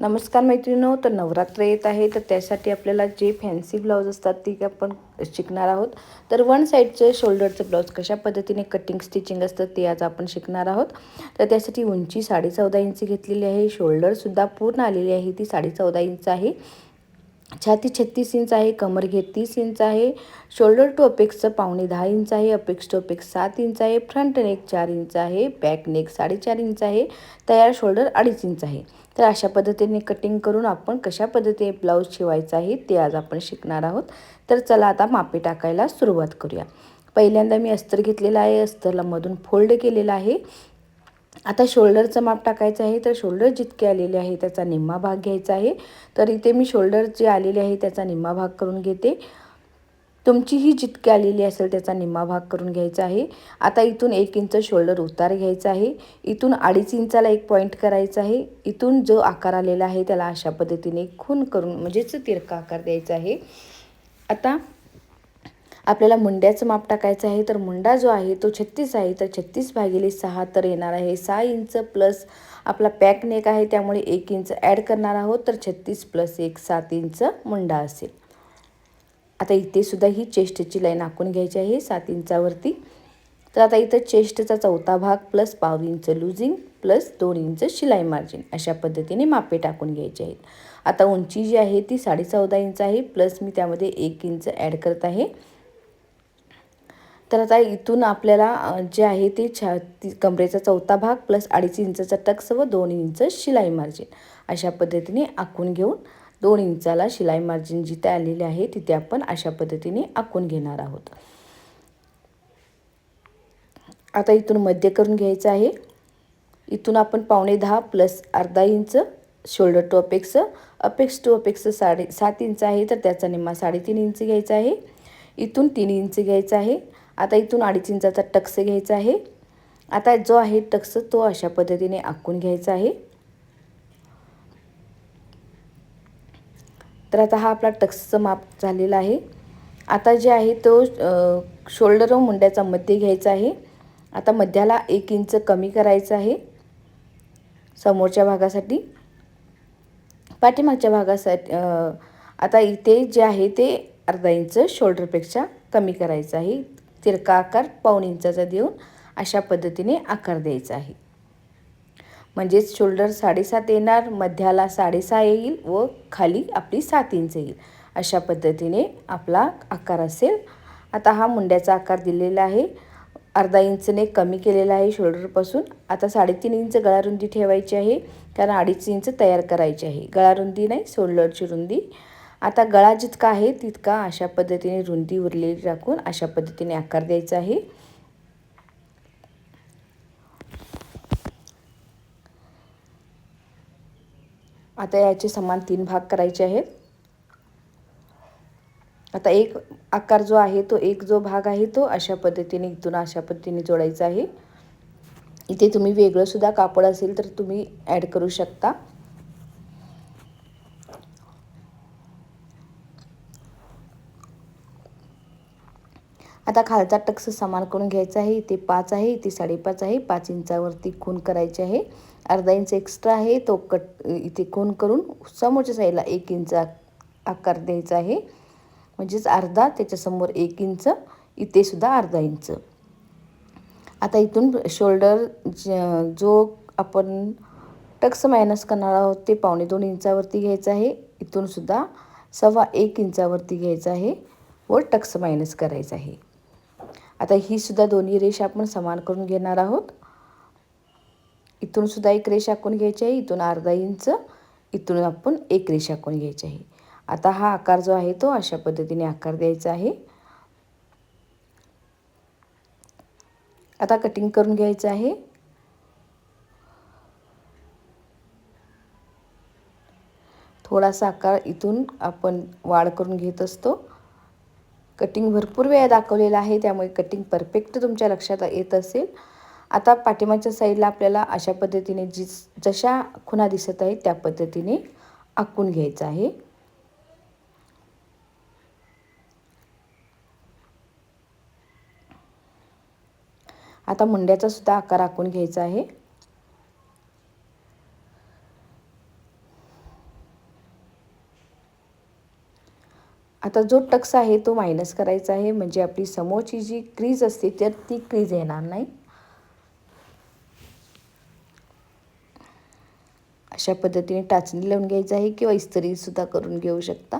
नमस्कार मैत्रिणीनो तर नवरात्र येत आहे तर त्यासाठी आपल्याला जे फॅन्सी ब्लाऊज असतात ती आपण शिकणार आहोत. तर वन साईडचं शोल्डरचं ब्लाऊज कशा पद्धतीने कटिंग स्टिचिंग असतं ते आज आपण शिकणार आहोत. तर त्यासाठी उंची साडे चौदा इंची घेतलेली आहे शोल्डरसुद्धा पूर्ण आलेली आहे ती साडे चौदा इंच आहे. छाती छत्तीस इंच आहे कमर घेर तीस इंच आहे शोल्डर टू अपेक्सचं पावणे दहा इंच आहे अपेक्स टू अपेक्स सात इंच आहे फ्रंट नेक चार इंच आहे बॅक नेक साडेचार इंच आहे तयार शोल्डर अडीच इंच आहे. तर अशा पद्धतीने कटिंग करून आपण कशा पद्धतीने ब्लाऊज शिवायचा आहे ते आज आपण शिकणार आहोत. तर चला आता मापे टाकायला सुरुवात करूया. पहिल्यांदा मी अस्तर घेतलेलं आहे अस्तरला मधून फोल्ड केलेलं आहे. आता शोल्डरचं माप टाकायचं आहे तर शोल्डर जितके आलेले आहे त्याचा निम्मा भाग घ्यायचा आहे. तर इथे मी शोल्डर जे आलेले आहे त्याचा निम्मा भाग करून घेते. तुमचीही जितकी आलेली असेल त्याचा निम्मा भाग करून घ्यायचा आहे. आता इथून एक इंच शोल्डर उतार घ्यायचा आहे. इथून अडीच इंचाला एक पॉईंट करायचा आहे. इथून जो आकार आलेला आहे त्याला अशा पद्धतीने खून करून म्हणजेच तिरका आकार द्यायचा आहे. आता आपल्याला मुंड्याचं माप टाकायचं आहे तर मुंडा जो आहे तो छत्तीस आहे तर छत्तीस भागिले सहा तर येणार आहे सहा इंच प्लस आपला पॅक नेक आहे त्यामुळे एक इंच ॲड करणार आहोत तर छत्तीस प्लस एक सात इंच मुंडा असेल. आता इथे सुद्धा ही चेस्टची लाईन आखून घ्यायची आहे सात इंचावरती. तर आता इथं चेस्टचा चौथा भाग प्लस पाव इंच लुझिंग प्लस दोन इंच शिलाई मार्जिन अशा पद्धतीने मापे टाकून घ्यायचे आहेत. आता उंची जी आहे ती साडे चौदा इंच आहे प्लस मी त्यामध्ये एक इंच ॲड करत आहे. तर आता इथून आपल्याला जे आहे ते छा ती कमरेचा चौथा भाग प्लस अडीच इंचाचा टक्स व दोन इंच शिलाई मार्जिन अशा पद्धतीने आखून घेऊन दोन इंचाला शिलाई मार्जिन जिथे आलेले आहे तिथे आपण अशा पद्धतीने आखून घेणार आहोत. आता इथून मध्य करून घ्यायचं आहे. इथून आपण पावणे दहा प्लस अर्धा inch shoulder to apex apex to apex साडे सात इंच आहे तर त्याचा निम्मा साडेतीन इंच घ्यायचा आहे. इथून तीन इंच घ्यायचा आहे. आता इथून अडीच इंचाचा टक्स घ्यायचा आहे. आता जो आहे टक्स तो अशा पद्धतीने आखून घ्यायचा आहे. तर आता हा आपला टक्सचं माप झालेला आहे. आता जे आहे तो शोल्डर व मुंड्याचा मध्य घ्यायचा आहे. आता मध्याला एक इंच कमी करायचं आहे. समोरच्या भागासाठी. पाठीमागच्या भागासाठी आता इथे जे आहे ते अर्धा इंच शोल्डरपेक्षा कमी करायचं आहे. तिरका आकार पाऊण इंचाचा देऊन अशा पद्धतीने आकार द्यायचा आहे. म्हणजेच शोल्डर साडेसात येणार मध्याला साडेसहा येईल व खाली आपली सात इंच येईल. अशा पद्धतीने आपला आकार असेल. आता हा मुंड्याचा आकार दिलेला आहे. अर्धा इंचने कमी केलेला आहे शोल्डरपासून आता साडेतीन इंच गळारुंदी ठेवायची आहे. कारण अडीच इंच तयार करायची आहे. गळारुंदी नाही शोल्डरची रुंदी आता गळा जितका आहे तितका अशा पद्धतीने रुंदी उरलेली राखून अशा पद्धतीने आकार द्यायचा आहे. आता याचे समान तीन भाग करायचे आहेत. आता एक आकार जो आहे तो एक जो भाग आहे तो अशा पद्धतीने इथून अशा पद्धतीने जोडायचा आहे. इथे तुम्ही वेगळं सुद्धा कापड असेल तर तुम्ही ॲड करू शकता. आता खालचा टक्स समान करून घ्यायचा आहे. इथे पाच आहे इथे साडेपाच आहे. पाच इंचावरती खून करायची आहे. अर्धा इंच एक्स्ट्रा आहे. तो कट इथे खून करून समोरच्या साईडला एक इंच आकार द्यायचा आहे. म्हणजेच अर्धा त्याच्यासमोर एक इंच इथे सुद्धा अर्धा इंच. आता इथून शोल्डर जो आपण टक्स मायनस करणार आहोत ते पावणे दोन इंचावरती घ्यायचं आहे. इथूनसुद्धा सव्वा एक इंचावरती घ्यायचं आहे व टक्स मायनस करायचं आहे. आता ही सुद्धा दोन्ही रेष आपण समान करून घेणार आहोत. इथून सुद्धा एक रेष आखून घ्यायची आहे? इथून अर्धा इंच इथून आपण एक रेष आखून घ्यायची आहे? आता हा आकार जो आहे तो अशा पद्धतीने आकार द्यायचा आहे. आता कटिंग करून घ्यायचं आहे. थोडासा आकार इथून आपण वाढ करून घेत असतो. कटिंग भरपूर वेळा दाखवलेला आहे त्यामुळे कटिंग परफेक्ट तुमच्या लक्षात येत असेल. आता पाठीमागच्या साईडला आपल्याला अशा पद्धतीने जी जशा खुणा दिसत आहेत त्या पद्धतीने आखून घ्यायचं आहे. आता मुंड्याचा सुद्धा आकार आखून घ्यायचा आहे. आता जो टक्स आहे तो मायनस करायचा आहे म्हणजे आपली समोरची जी क्रीज असते तर ती क्रीज येणार नाही. अशा पद्धतीने टाचणी लावून घ्यायचं आहे किंवा इस्त्रीसुद्धा करून घेऊ शकता.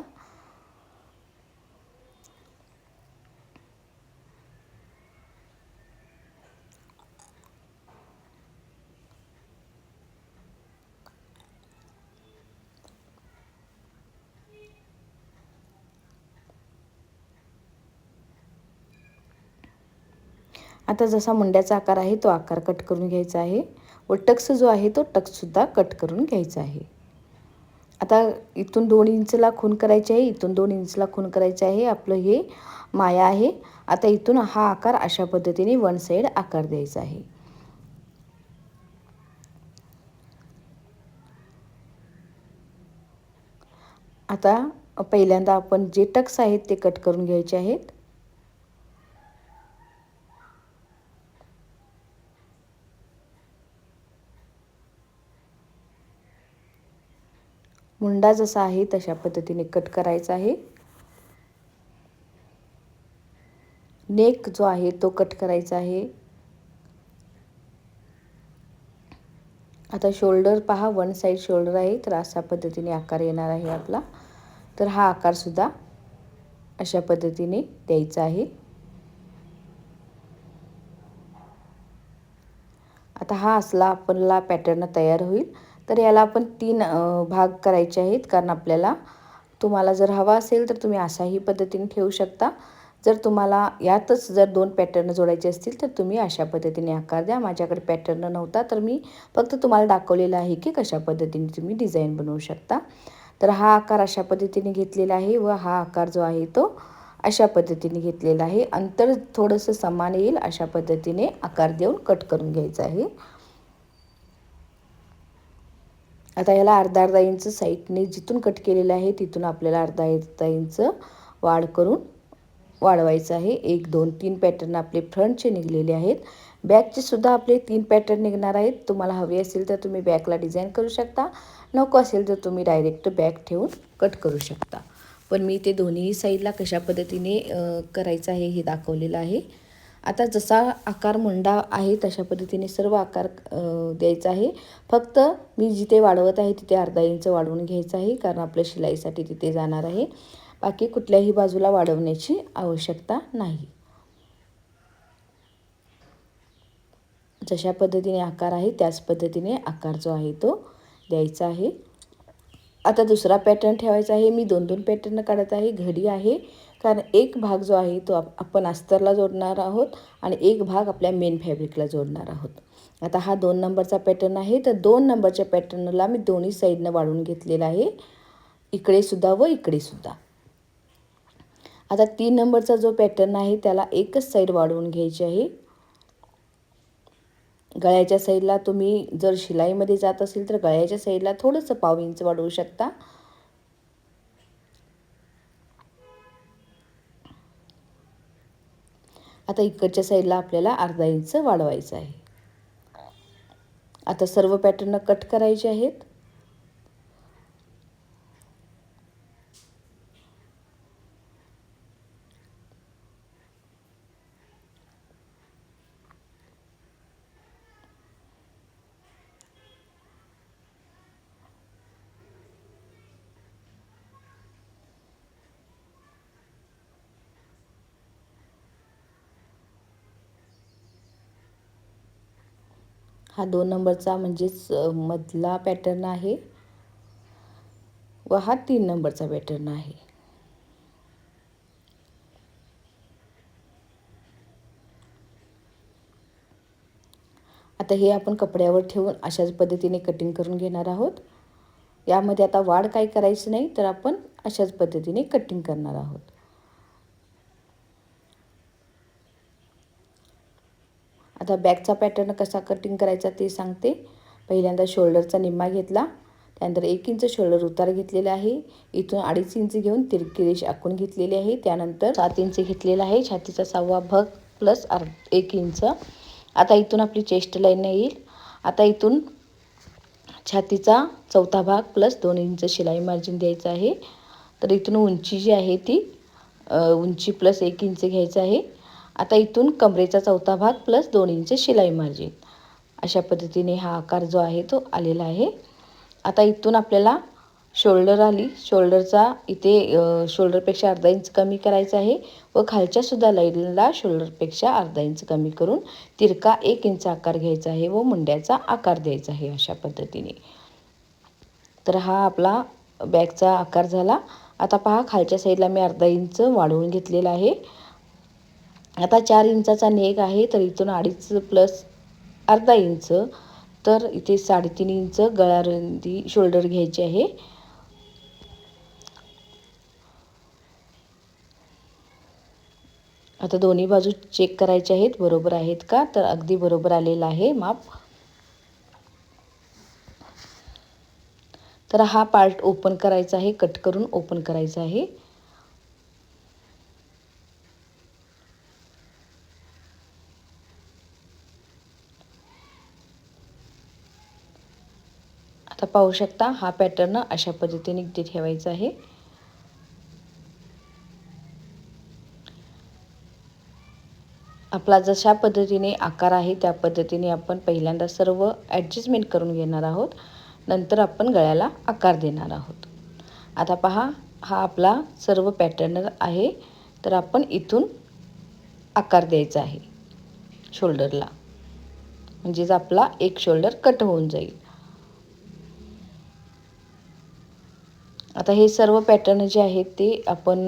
आता जसा मुंड्याचा आकार आहे तो आकार कट करून घ्यायचा आहे. व टक्स जो आहे तो टक्ससुद्धा कट करून घ्यायचा आहे. आता इथून दोन इंचला खून करायचे आहे इथून दोन इंचला खून करायचे आहे. आपलं हे माया आहे. आता इथून हा आकार अशा पद्धतीने वन साईड आकार द्यायचा आहे. आता पहिल्यांदा आपण जे टक्स आहेत ते कट करून घ्यायचे आहेत. मुंडा जसा आहे तशा पद्धतीने कट करायचा आहे. नेक जो आहे तो कट करायचा आहे. आता शोल्डर पहा वन साईड शोल्डर आहे तर अशा पद्धतीने आकार येणार आहे आपला. तर हा आकारसुद्धा अशा पद्धतीने द्यायचा आहे. आता हा असला आपला पॅटर्न तयार होईल. तर याला आपण तीन भाग करायचे आहेत. कारण आपल्याला तुम्हाला जर हवा असेल तर तुम्ही अशाही पद्धतीने ठेवू शकता. जर तुम्हाला यातच जर दोन पॅटर्न जोडायचे असतील तर तुम्ही अशा पद्धतीने आकार द्या. माझ्याकडे पॅटर्न नव्हता तर मी फक्त तुम्हाला दाखवलेलं आहे की कशा पद्धतीने तुम्ही डिझाईन बनवू शकता. तर हा आकार अशा पद्धतीने घेतलेला आहे व हा आकार जो आहे तो अशा पद्धतीने घेतलेला आहे. अंतर थोडंसं समान येईल अशा पद्धतीने आकार देऊन कट करून घ्यायचा आहे. आता याला अर्धा अर्धा इंच साईडने जिथून कट केलेलं आहे तिथून आपल्याला अर्धा अर्धा इंच वाढ करून वाढवायचं आहे. एक दोन तीन पॅटर्न आपले फ्रंटचे निघलेले आहेत. बॅकचे सुद्धा आपले तीन पॅटर्न निघणार आहेत. तुम्हाला हवे असेल तर तुम्ही बॅकला डिझाईन करू शकता. नको असेल तर तुम्ही डायरेक्ट बॅक ठेवून कट करू शकता. पण मी ते दोन्ही साईडला कशा पद्धतीने करायचं आहे हे दाखवलेलं आहे. आता जसा आकार मुंडा आहे तशा पद्धतीने सर्व आकार द्यायचा आहे. फक्त मी जिथे वाढवत आहे तिथे अर्धा इंच वाढवून घ्यायचं आहे कारण आपल्या शिलाईसाठी तिथे जाणार आहे. बाकी कुठल्याही बाजूला वाढवण्याची आवश्यकता नाही. जशा पद्धतीने आकार आहे त्याच पद्धतीने आकार जो आहे तो द्यायचा आहे. आता दुसरा पॅटर्न ठेवायचा आहे. मी दोन दोन पॅटर्न काढत आहे. घडी आहे. कारण एक भाग जो आहे तो आपण अस्तरला जोडणार आहोत आणि एक भाग आपल्या मेन फॅब्रिकला जोडणार आहोत. आता हा दोन नंबरचा पॅटर्न आहे. तर दोन नंबरच्या पॅटर्नला मी दोन्ही साईडनं वाढून घेतलेला आहे. इकडे सुद्धा व इकडे सुद्धा. आता तीन नंबरचा जो पॅटर्न आहे त्याला एकच साईड वाढवून घ्यायची आहे. गळ्याच्या साईडला तुम्ही जर शिलाईमध्ये जात असेल तर गळ्याच्या साईडला थोडंसं पाव इंच वाढवू शकता. आता इकडच्या साईडला आपल्याला अर्धा इंच वाढवायचं आहे. आता सर्व पॅटर्न कट करायचे आहेत. हा दोन नंबरचा म्हणजेच मधला पॅटर्न आहे व हा तीन नंबरचा पॅटर्न आहे. आता हे आपण कपड्यावर ठेवून अशाच पद्धतीने कटिंग करून घेणार आहोत. यामध्ये आता वाढ काही करायची नाही तर आपण अशाच पद्धतीने कटिंग करणार आहोत. आता बॅकचा पॅटर्न कसा कटिंग करायचा ते सांगते. पहिल्यांदा शोल्डरचा निम्मा घेतला. त्यानंतर एक इंच शोल्डर उतार घेतलेला आहे. इथून अडीच इंच घेऊन तिरकी रेष आखून घेतलेली आहे. त्यानंतर सात इंच घेतलेला आहे. छातीचा सहावा भाग प्लस अर्ध एक इंच आता इथून आपली चेस्ट लाईन येईल. आता इथून छातीचा चौथा भाग प्लस दोन इंच शिलाई मार्जिन द्यायचं आहे. तर इथून उंची जी आहे ती उंची प्लस एक इंच घ्यायचं आहे. आता इथून कमरेचा चौथा भाग प्लस दोन इंच शिलाई मार्जिन अशा पद्धतीने हा आकार जो आहे तो आलेला आहे. आता इथून आपल्याला शोल्डर आली. शोल्डरचा इथे शोल्डरपेक्षा अर्धा इंच कमी करायचा आहे व खालच्यासुद्धा लाईनला शोल्डरपेक्षा अर्धा इंच कमी करून तिरका एक इंच आकार घ्यायचा आहे व मुंड्याचा आकार द्यायचा आहे अशा पद्धतीने. तर हा आपला बॅगचा आकार झाला. आता पहा खालच्या साईडला मी अर्धा इंच वाढवून घेतलेला आहे. आता चार इंचाचा नेक आहे तर इथून अडीच प्लस अर्धा इंच. तर इथे साडेतीन इंच गळारुंदी शोल्डर घ्यायची आहे. आता दोन्ही बाजू चेक करायचे आहेत बरोबर आहेत का? तर अगदी बरोबर आलेलं आहे माप. तर हा पार्ट ओपन करायचा आहे कट करून ओपन करायचा आहे. आता पाहू शकता हा पॅटर्न अशा पद्धतीने इथे ठेवायचा आहे. आपला जशा पद्धतीने आकार आहे त्या पद्धतीने आपण पहिल्यांदा सर्व ॲडजस्टमेंट करून घेणार आहोत. नंतर आपण गळ्याला आकार देणार आहोत. आता पहा हा आपला सर्व पॅटर्न आहे. तर आपण इथून आकार द्यायचा आहे. शोल्डरला म्हणजेच आपला एक शोल्डर कट होऊन जाईल. आता हे सर्व पॅटर्न जे आहेत ते आपण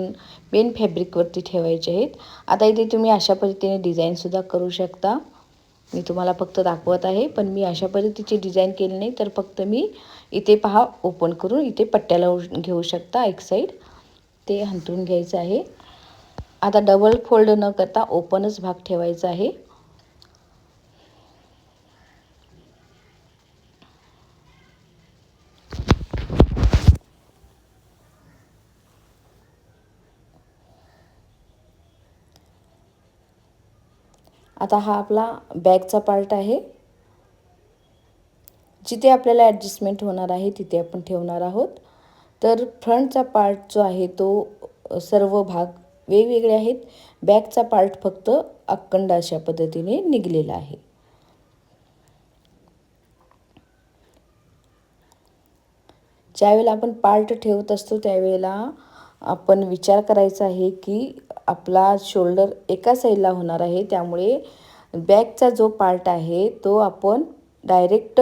मेन फॅब्रिकवरती ठेवायचे आहेत. आता इथे तुम्ही अशा पद्धतीने डिझाईनसुद्धा करू शकता. मी तुम्हाला फक्त दाखवत आहे पण मी अशा पद्धतीची डिझाईन केली नाही तर फक्त मी इथे पहा ओपन करून इथे पट्ट्याला घेऊ शकता एक साईड ते हंतरून घ्यायचं आहे. आता डबल फोल्ड न करता ओपनच भाग ठेवायचा आहे. आता हा आपला बॅगचा पार्ट आहे. जिथे आपल्याला ॲडजस्टमेंट होणार आहे तिथे आपण ठेवणार आहोत. तर फ्रंटचा पार्ट जो आहे तो सर्व भाग वेगवेगळे आहेत. बॅकचा पार्ट फक्त अखंड अशा पद्धतीने निघलेला आहे. ज्यावेळेला आपण पार्ट ठेवत असतो त्यावेळेला आपण विचार करायचा आहे की आपला शोल्डर एका साईडला होणार आहे. त्यामुळे बॅकचा जो पार्ट आहे तो आपण डायरेक्ट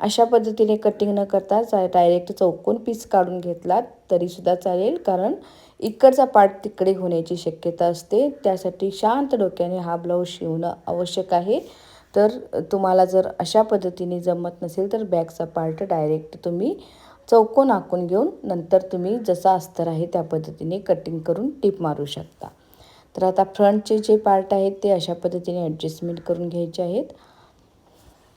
अशा पद्धतीने कटिंग न करता डायरेक्ट चौकोन पीस काढून घेतला तरीसुद्धा चालेल. कारण इकडचा पार्ट तिकडे होण्याची शक्यता असते. त्यासाठी शांत डोक्याने हा ब्लाऊज शिवणं आवश्यक आहे. तर तुम्हाला जर अशा पद्धतीने जमत नसेल तर बॅकचा पार्ट डायरेक्ट तुम्ही चौकोन आखून घेऊन नंतर तुम्ही जसा अस्तर आहे त्या पद्धतीने कटिंग करून टीप मारू शकता. तर आता फ्रंटचे जे पार्ट आहेत ते अशा पद्धतीने ॲडजस्टमेंट करून घ्यायचे आहेत.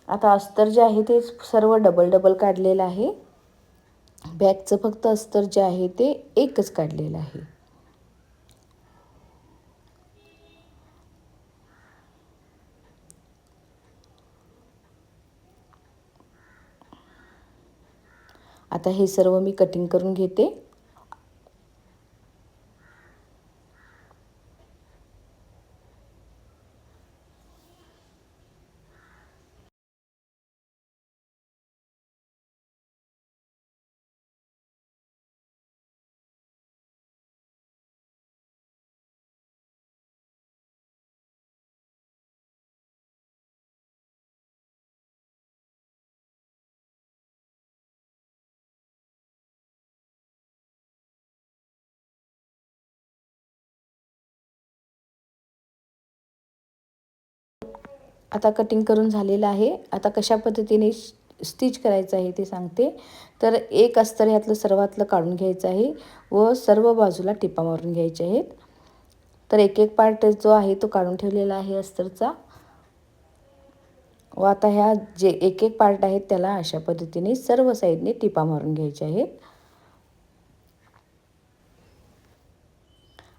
आता अस्तर जे आहे ते सर्व डबल डबल काढलेलं आहे. बॅकचं फक्त अस्तर जे आहे ते एकच काढलेलं आहे. आता हे सर्व मी कटिंग करून घेते. आता कटिंग करून झालेलं आहे. आता कशा पद्धतीने स्टिच करायचं आहे ते सांगते. तर एक अस्तर ह्यातलं सर्वातलं काढून घ्यायचं आहे व सर्व बाजूला टिपा मारून घ्यायचे आहेत. तर एक एक पार्ट जो आहे तो काढून ठेवलेला आहे अस्तरचा. व आता ह्या जे एक एक पार्ट आहेत त्याला अशा पद्धतीने सर्व साईडने टिपा मारून घ्यायचे आहेत.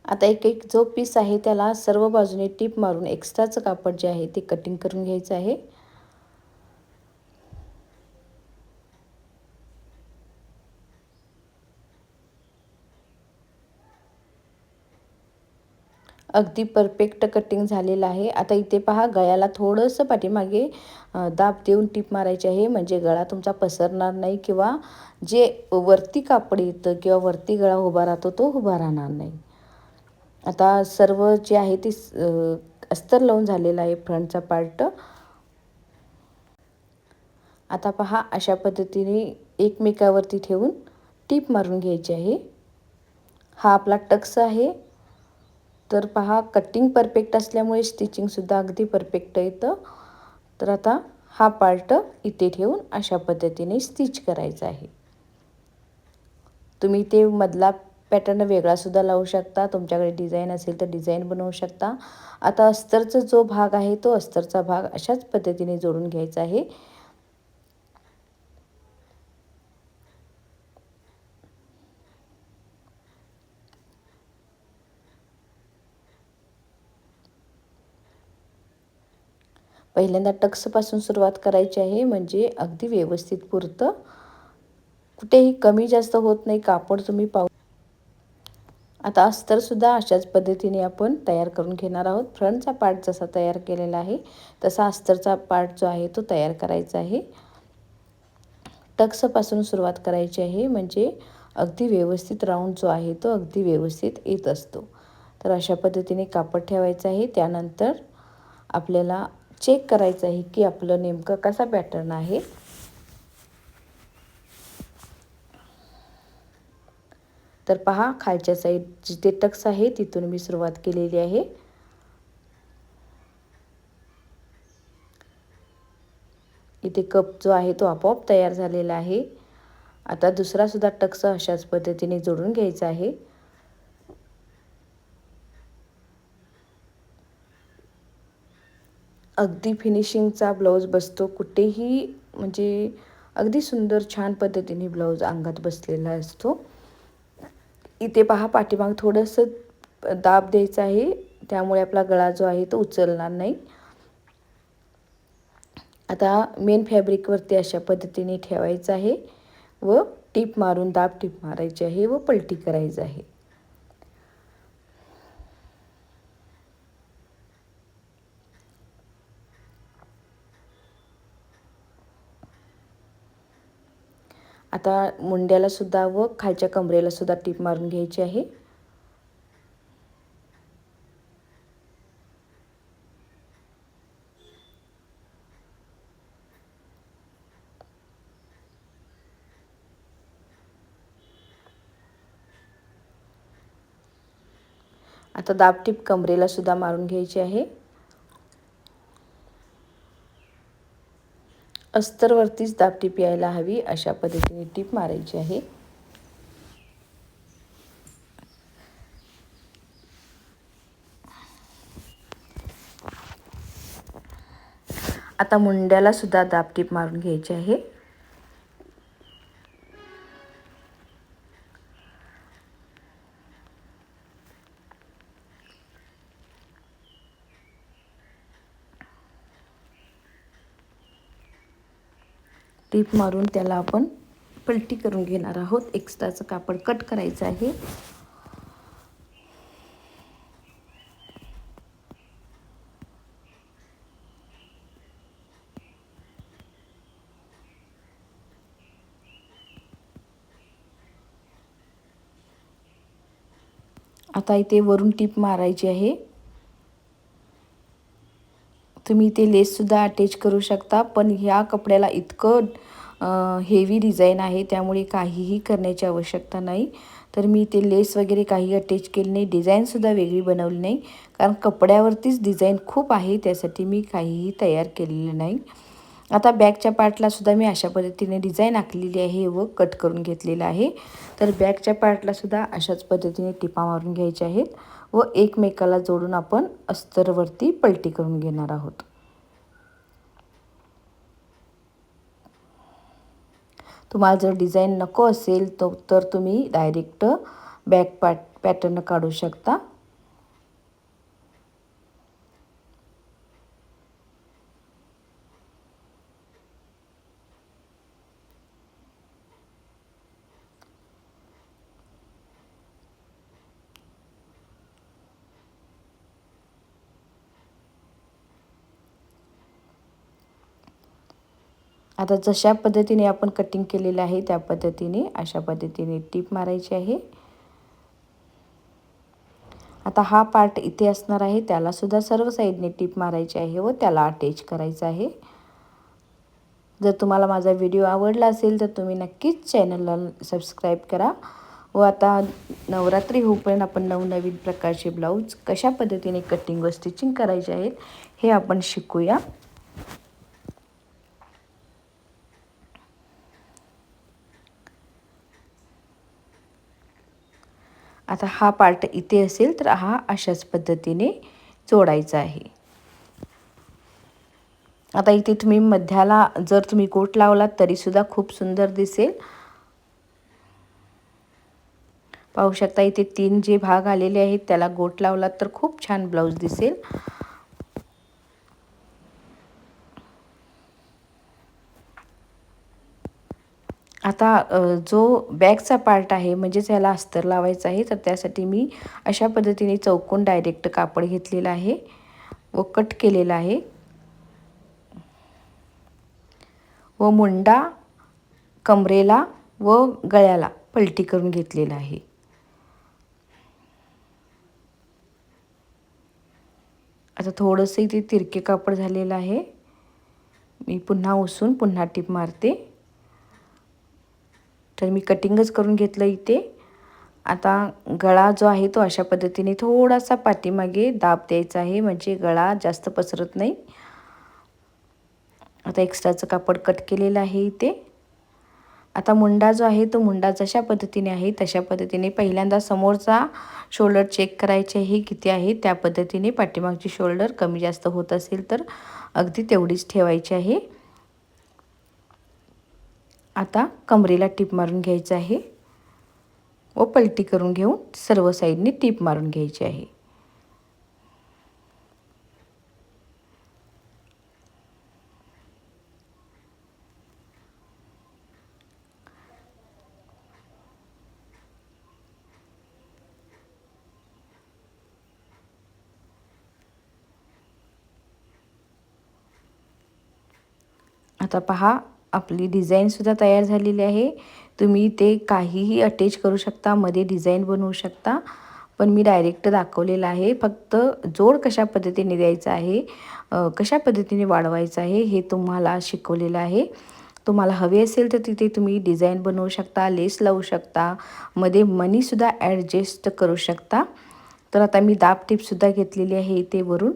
आता एक एक जो पीस आहे त्याला सर्व बाजूने टीप मारून एक्स्ट्राचं कापड जे आहे ते कटिंग करून घ्यायचं आहे. अगदी परफेक्ट कटिंग झालेलं आहे. आता इथे पहा गळ्याला थोडंसं पाठीमागे दाब देऊन टीप मारायची आहे. म्हणजे गळा तुमचा पसरणार नाही किंवा जे वरती कापड येतं किंवा वरती गळा उभा राहतो तो उभा राहणार नाही. आता सर्व जे आहे ते अस्तर लावून झालेलं आहे फ्रंटचा पार्ट. आता पहा अशा पद्धतीने एकमेकावरती ठेवून टीप मारून घ्यायची आहे. हा आपला टक्स आहे. तर पहा कटिंग परफेक्ट असल्यामुळे स्टिचिंगसुद्धा अगदी परफेक्ट येतं. तर आता हा पार्ट इथे ठेवून अशा पद्धतीने स्टिच करायचा आहे. तुम्ही ते मधला पॅटर्न वेगळासुद्धा लावू शकता. तुमच्याकडे डिझाईन असेल तर डिझाईन बनवू शकता. आता अस्तरचा जो भाग आहे तो अस्तरचा भाग अशाच पद्धतीने जोडून घ्यायचा आहे. पहिल्यांदा टक्सपासून सुरुवात करायची आहे म्हणजे अगदी व्यवस्थित पुरतं. कुठेही कमी जास्त होत नाही कापड तुम्ही पाहू आता अस्तरसुद्धा अशाच पद्धतीने आपण तयार करून घेणार आहोत. फ्रंटचा पार्ट जसा तयार केलेला आहे तसा अस्तरचा पार्ट जो आहे तो तयार करायचा आहे. टक्सपासून सुरुवात करायची आहे म्हणजे अगदी व्यवस्थित राऊंड जो आहे तो अगदी व्यवस्थित येत असतो. तर अशा पद्धतीने कापड ठेवायचं आहे. त्यानंतर आपल्याला चेक करायचं आहे की आपलं नेमकं कसा पॅटर्न आहे. तर पहा खालच्या साईड जिथे टक्स आहे तिथून मी सुरुवात केलेली आहे. इथे कप जो आहे तो आपोआप तयार झालेला आहे. आता दुसरा सुद्धा टक्स अशाच पद्धतीने जोडून घ्यायचा आहे. अगदी फिनिशिंगचा ब्लाऊज बसतो. कुठेही म्हणजे अगदी सुंदर छान पद्धतीने ब्लाऊज अंगात बसलेला असतो. इथे पहा पाठीमाग थोडंसं दाब द्यायचं आहे. त्यामुळे आपला गळा जो आहे तो उचलणार नाही. आता मेन फॅब्रिकवरती अशा पद्धतीने ठेवायचं आहे व टीप मारून दाब टीप मारायची आहे व पलटी करायचं आहे. आता मुंड्याला सुद्धा व खालच्या कमरेला सुद्धा टीप मारून घ्यायची आहे. आता दाबटीप कमरेला सुद्धा मारून घ्यायची आहे. अस्तरवरतीच दाब टीप यायला हवी अशा पद्धतीने टीप मारायची आहे. आता मुंड्याला सुद्धा दाब टीप मारून घ्यायची आहे. टीप मारून त्याला आपण पलटी करून घेणार आहोत. एक्स्ट्राचं कापड कट करायचं आहे. आता इथे वरून टीप मारायची आहे. तुम्ही ते लेससुद्धा अटॅच करू शकता पण ह्या कपड्याला इतकं हेवी डिझाईन आहे त्यामुळे काहीही करण्याची आवश्यकता नाही. तर मी ते लेस वगैरे काही अटॅच केले नाही डिझाईनसुद्धा वेगळी बनवली नाही कारण कपड्यावरतीच डिझाईन खूप आहे त्यासाठी मी काहीही तयार केलेलं नाही. आता बॅगच्या पार्टलासुद्धा मी अशा पद्धतीने डिझाईन आखलेली आहे व कट करून घेतलेलं आहे. तर बॅगच्या पार्टलासुद्धा अशाच पद्धतीने टिपा मारून घ्यायच्या आहेत. व एकमेकाला जोडून आपण अस्तरवरती पलटी करून घेणार आहोत. तुम्हाला जर डिझाईन नको असेल तो तर तुम्ही डायरेक्ट बॅक पॅट पॅटर्न काढू शकता. आता जशा पद्धतीने आपण कटिंग केलेलं आहे त्या पद्धतीने अशा पद्धतीने टीप मारायची आहे. आता हा पार्ट इथे असणार आहे त्यालासुद्धा सर्व साईडने टीप मारायची आहे व त्याला अटॅच करायचं आहे. जर तुम्हाला माझा व्हिडिओ आवडला असेल तर तुम्ही नक्कीच चॅनलला सबस्क्राईब करा. व आता नवरात्री होईपर्यंत आपण नवनवीन प्रकारचे ब्लाऊज कशा पद्धतीने कटिंग व स्टिचिंग करायचे आहेत हे आपण शिकूया. आता हा पार्ट इथे असेल तर हा अशाच पद्धतीने जोडायचा आहे. आता इथे तुम्ही मध्याला जर तुम्ही कोट लावलात तरीसुद्धा खूप सुंदर दिसेल. पाहू शकता इथे तीन जे भाग आलेले आहेत त्याला गोट लावलात तर खूप छान ब्लाऊज दिसेल. आता जो बॅगचा पार्ट आहे म्हणजेच याला अस्तर लावायचा आहे तर त्यासाठी मी अशा पद्धतीने चौकोन डायरेक्ट कापड घेतलेलं आहे व कट केलेला आहे. व मुंडा कमरेला व गळ्याला पलटी करून घेतलेला आहे. आता थोडंसं इथे तिरके कापड झालेलं आहे. मी पुन्हा उसून पुन्हा टीप मारते. तर मी कटिंगच करून घेतलं इथे. आता गळा जो आहे तो अशा पद्धतीने थोडासा पाठीमागे दाब द्यायचा आहे म्हणजे गळा जास्त पसरत नाही. आता एक्स्ट्राचं कापड कट केलेलं आहे इथे. आता मुंडा जो आहे तो मुंडा जशा पद्धतीने आहे तशा पद्धतीने पहिल्यांदा समोरचा शोल्डर चेक करायचे आहे किती आहे त्या पद्धतीने पाठीमागची शोल्डर कमी जास्त होत असेल तर अगदी तेवढीच ठेवायची आहे. आता कमरेला टीप मारून घ्यायचं आहे व पलटी करून घेऊन सर्व साईडने टीप मारून घ्यायची आहे. आता पहा आपली डिझाईनसुद्धा तयार झालेली आहे. तुम्ही ते काहीही अटॅच करू शकता मध्ये डिझाईन बनवू शकता. पण मी डायरेक्ट दाखवलेलं आहे. फक्त जोड कशा पद्धतीने द्यायचा आहे कशा पद्धतीने वाढवायचं आहे हे तुम्हाला शिकवलेलं आहे. तुम्हाला हवे असेल तर तिथे तुम्ही डिझाईन बनवू शकता लेस लावू शकता. मध्ये मनीसुद्धा ॲडजस्ट करू शकता. तर आता मी दाब टिपसुद्धा घेतलेली आहे इथे वरून.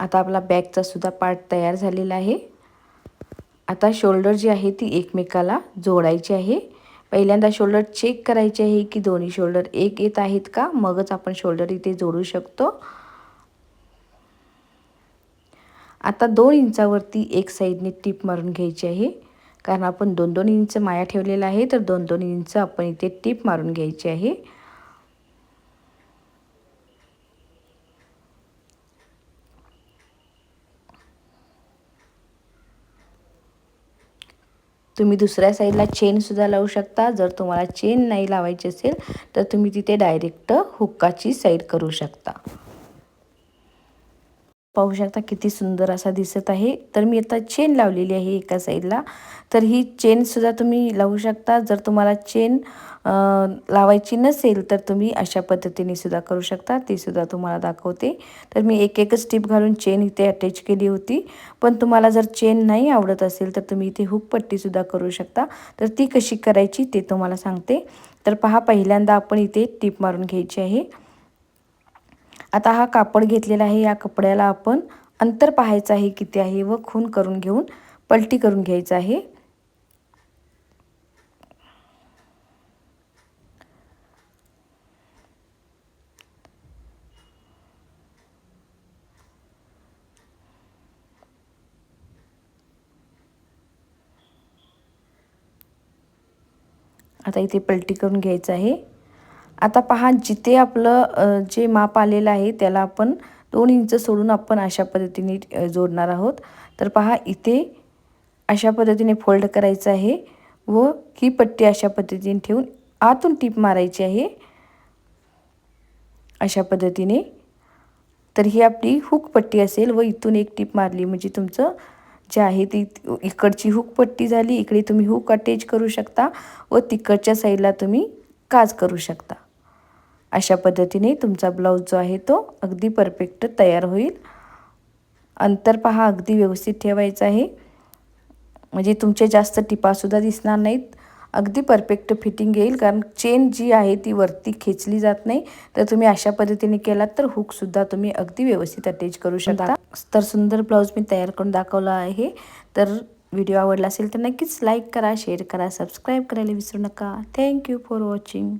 आता आपला बॅगचा सुद्धा पार्ट तयार झालेला आहे. आता शोल्डर जी आहे ती एकमेकाला जोडायची आहे. पहिल्यांदा शोल्डर चेक करायचे आहे की दोन्ही शोल्डर एक येत आहेत का? मगच आपण शोल्डर इथे जोडू शकतो. आता दोन इंचावरती एक साईडने टीप मारून घ्यायची आहे. कारण आपण दोन दोन इंच माया ठेवलेला आहे तर दोन दोन इंच आपण इथे टीप मारून घ्यायची आहे. तुम्ही दुसऱ्या साईडला चेनसुद्धा लावू शकता. जर तुम्हाला चेन नाही लावायची असेल तर तुम्ही तिथे डायरेक्ट हुक्काची साईड करू शकता. पाहू शकता किती सुंदर असा दिसत आहे. तर मी आता चेन लावलेली आहे एका साईडला तर ही चेनसुद्धा तुम्ही लावू शकता. जर तुम्हाला चेन लावायची नसेल तर तुम्ही अशा पद्धतीने सुद्धा करू शकता. ती सुद्धा तुम्हाला दाखवते. तर मी एक एकच टिप घालून चेन इथे अटॅच केली होती. पण तुम्हाला जर चेन नाही आवडत असेल तर तुम्ही इथे हुकपट्टीसुद्धा करू शकता. तर ती कशी करायची ते तुम्हाला सांगते. तर पहा पहिल्यांदा आपण इथे टीप मारून घ्यायची आहे. आता हा कापड घेतलेला आहे. या कपड्याला आपण अंतर पाहायचं आहे. किती आहे व खून करून घेऊन पलटी करून घ्यायचं आहे. आता इथे पलटी करून घ्यायचं आहे. आता पहा जिथे आपलं जे माप आलेलं आहे त्याला आपण दोन इंच सोडून आपण अशा पद्धतीने जोडणार आहोत. तर पहा इथे अशा पद्धतीने फोल्ड करायचं आहे व ही पट्टी अशा पद्धतीने ठेवून आतून टीप मारायची आहे. अशा पद्धतीने. तर ही आपली हुक पट्टी असेल व इथून एक टीप मारली. म्हणजे तुमचं जे आहे ती इकडची हुक पट्टी झाली इकडे तुम्ही हुक अटॅच करू शकता व तिकडच्या साईडला तुम्ही काज करू शकता. अशा पद्धतीने तुमचा ब्लाऊज जो आहे तो अगदी परफेक्ट तयार होईल. अंतर पहा अगदी व्यवस्थित ठेवायचं आहे. म्हणजे तुमचे जास्त टिपासुद्धा दिसणार नाहीत. अगदी परफेक्ट फिटिंग येईल कारण चेन जी आहे ती वरती खेचली जात नाही. तर तुम्ही अशा पद्धतीने केलात तर हुकसुद्धा तुम्ही अगदी व्यवस्थित अटॅच करू शकता. तर सुंदर ब्लाऊज मी तयार करून दाखवला आहे. तर व्हिडिओ आवडला असेल तर नक्कीच लाईक करा शेअर करा सबस्क्राईब करायला विसरू नका. Thank you for watching